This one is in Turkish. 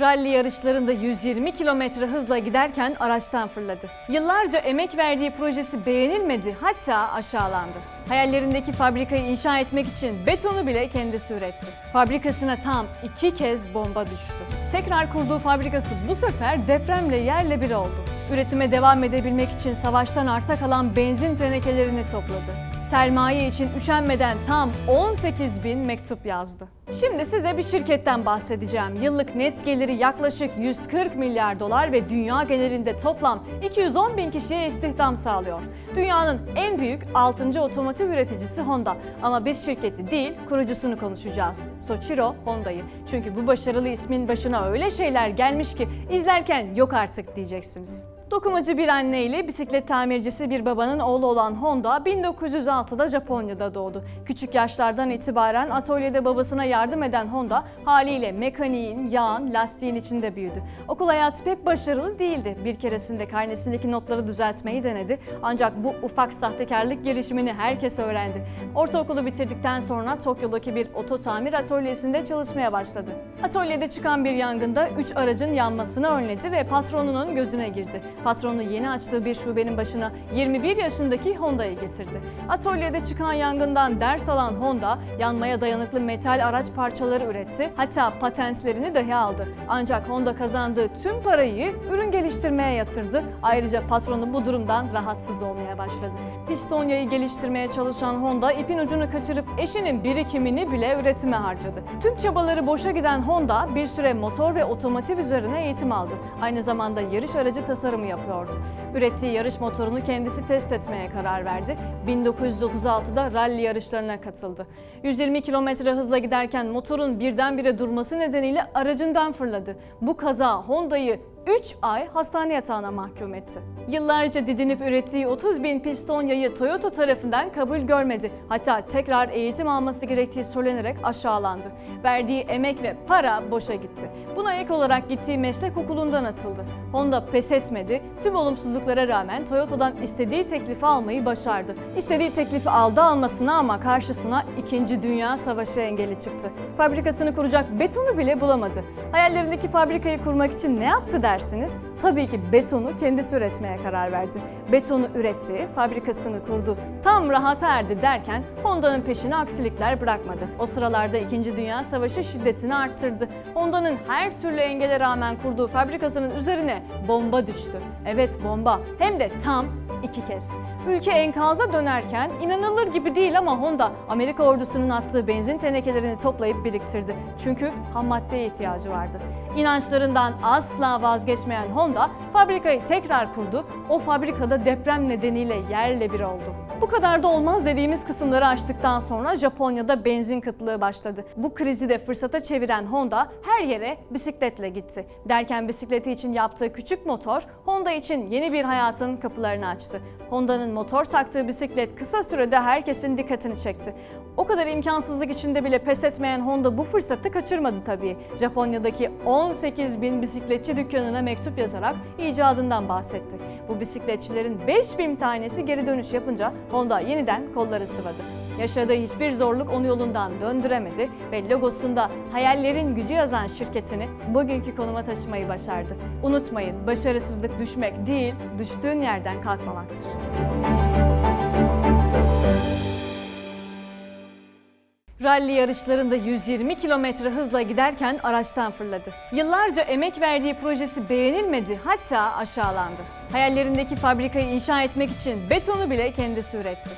Rally yarışlarında 120 kilometre hızla giderken araçtan fırladı. Yıllarca emek verdiği projesi beğenilmedi hatta aşağılandı. Hayallerindeki fabrikayı inşa etmek için betonu bile kendisi üretti. Fabrikasına tam iki kez bomba düştü. Tekrar kurduğu fabrikası bu sefer depremle yerle bir oldu. Üretime devam edebilmek için savaştan arta kalan benzin tenekelerini topladı. Sermaye için üşenmeden tam 18 bin mektup yazdı. Şimdi size bir şirketten bahsedeceğim. Yıllık net geliri yaklaşık 140 milyar dolar ve dünya genelinde toplam 210 bin kişiye istihdam sağlıyor. Dünyanın en büyük 6. otomotiv üreticisi Honda. Ama biz şirketi değil, kurucusunu konuşacağız. Soichiro Honda'yı. Çünkü bu başarılı ismin başına öyle şeyler gelmiş ki izlerken yok artık diyeceksiniz. Dokumacı bir anne ile bisiklet tamircisi bir babanın oğlu olan Honda 1906'da Japonya'da doğdu. Küçük yaşlardan itibaren atölyede babasına yardım eden Honda haliyle mekaniğin, yağın, lastiğin içinde büyüdü. Okul hayatı pek başarılı değildi. Bir keresinde karnesindeki notları düzeltmeyi denedi. Ancak bu ufak sahtekarlık girişimini herkes öğrendi. Ortaokulu bitirdikten sonra Tokyo'daki bir oto tamir atölyesinde çalışmaya başladı. Atölyede çıkan bir yangında 3 aracın yanmasını önledi ve patronunun gözüne girdi. Patronu yeni açtığı bir şubenin başına 21 yaşındaki Honda'yı getirdi. Atölyede çıkan yangından ders alan Honda, yanmaya dayanıklı metal araç parçaları üretti, hatta patentlerini dahi aldı. Ancak Honda kazandığı tüm parayı ürün geliştirmeye yatırdı. Ayrıca patronu bu durumdan rahatsız olmaya başladı. Pistonyayı geliştirmeye çalışan Honda ipin ucunu kaçırıp eşinin birikimini bile üretime harcadı. Tüm çabaları boşa giden Honda bir süre motor ve otomotiv üzerine eğitim aldı. Aynı zamanda yarış aracı tasarımı yapıyordu. Ürettiği yarış motorunu kendisi test etmeye karar verdi. 1936'da rally yarışlarına katıldı. 120 kilometre hızla giderken motorun birdenbire durması nedeniyle aracından fırladı. Bu kaza Honda'yı 3 ay hastane yatağına mahkum etti. Yıllarca didinip ürettiği 30 bin piston yayı Toyota tarafından kabul görmedi. Hatta tekrar eğitim alması gerektiği söylenerek aşağılandı. Verdiği emek ve para boşa gitti. Buna ek olarak gittiği meslek okulundan atıldı. Honda pes etmedi. Tüm olumsuzluklara rağmen Toyota'dan istediği teklifi almayı başardı. İstediği teklifi aldı almasına ama karşısına 2. Dünya Savaşı engeli çıktı. Fabrikasını kuracak betonu bile bulamadı. Hayallerindeki fabrikayı kurmak için ne yaptı dersiniz? Tabii ki betonu kendisi üretmeye karar verdi. Betonu üretti, fabrikasını kurdu. Tam rahata erdi derken Honda'nın peşine aksilikler bırakmadı. O sıralarda 2. Dünya Savaşı şiddetini arttırdı. Honda'nın her türlü engele rağmen kurduğu fabrikasının üzerine bomba düştü. Evet bomba. Hem de tam iki kez. Ülke enkaza dönerken inanılır gibi değil ama Honda Amerika ordusunun attığı benzin tenekelerini toplayıp biriktirdi. Çünkü ham maddeye ihtiyacı vardı. İnançlarından asla vazgeçmeyen Honda fabrikayı tekrar kurdu. O fabrikada deprem nedeniyle yerle bir oldu. Bu kadar da olmaz dediğimiz kısımları açtıktan sonra Japonya'da benzin kıtlığı başladı. Bu krizi de fırsata çeviren Honda her yere bisikletle gitti. Derken bisikleti için yaptığı küçük motor Honda için yeni bir hayatın kapılarını açtı. Honda'nın motor taktığı bisiklet kısa sürede herkesin dikkatini çekti. O kadar imkansızlık içinde bile pes etmeyen Honda bu fırsatı kaçırmadı tabii. Japonya'daki 18 bin bisikletçi dükkanına mektup yazarak icadından bahsetti. Bu bisikletçilerin 5 bin tanesi geri dönüş yapınca Honda yeniden kolları sıvadı. Yaşadığı hiçbir zorluk onu yolundan döndüremedi ve logosunda hayallerin gücü yazan şirketini bugünkü konuma taşımayı başardı. Unutmayın, başarısızlık düşmek değil, düştüğün yerden kalkmamaktır. Rally yarışlarında 120 kilometre hızla giderken araçtan fırladı. Yıllarca emek verdiği projesi beğenilmedi hatta aşağılandı. Hayallerindeki fabrikayı inşa etmek için betonu bile kendisi üretti.